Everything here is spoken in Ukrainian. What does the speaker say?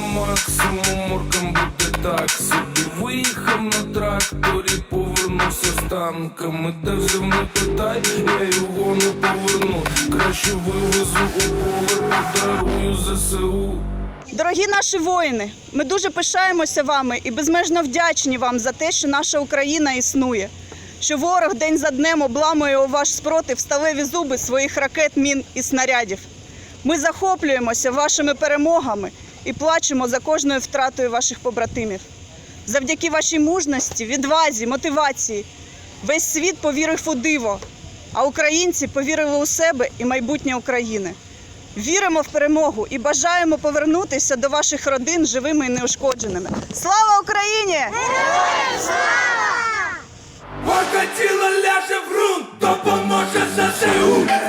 максимум морком буде так собі Виїхав на тракторі, повернувся з танками Та взяв не питай, я його не поверну Краще вивезу у поле, подарую ЗСУ Дорогі наші воїни, ми дуже пишаємося вами і безмежно вдячні вам за те, що наша Україна існує. Що ворог день за днем обламує у ваш спротив сталеві зуби своїх ракет, мін і снарядів. Ми захоплюємося вашими перемогами і плачемо за кожною втратою ваших побратимів. Завдяки вашій мужності, відвазі, мотивації весь світ повірив у диво, а українці повірили у себе і майбутнє України. Віримо в перемогу і бажаємо повернутися до ваших родин живими і неушкодженими. Слава Україні! Поки тіло ляже в ґрунт, допоможе ЗСУ.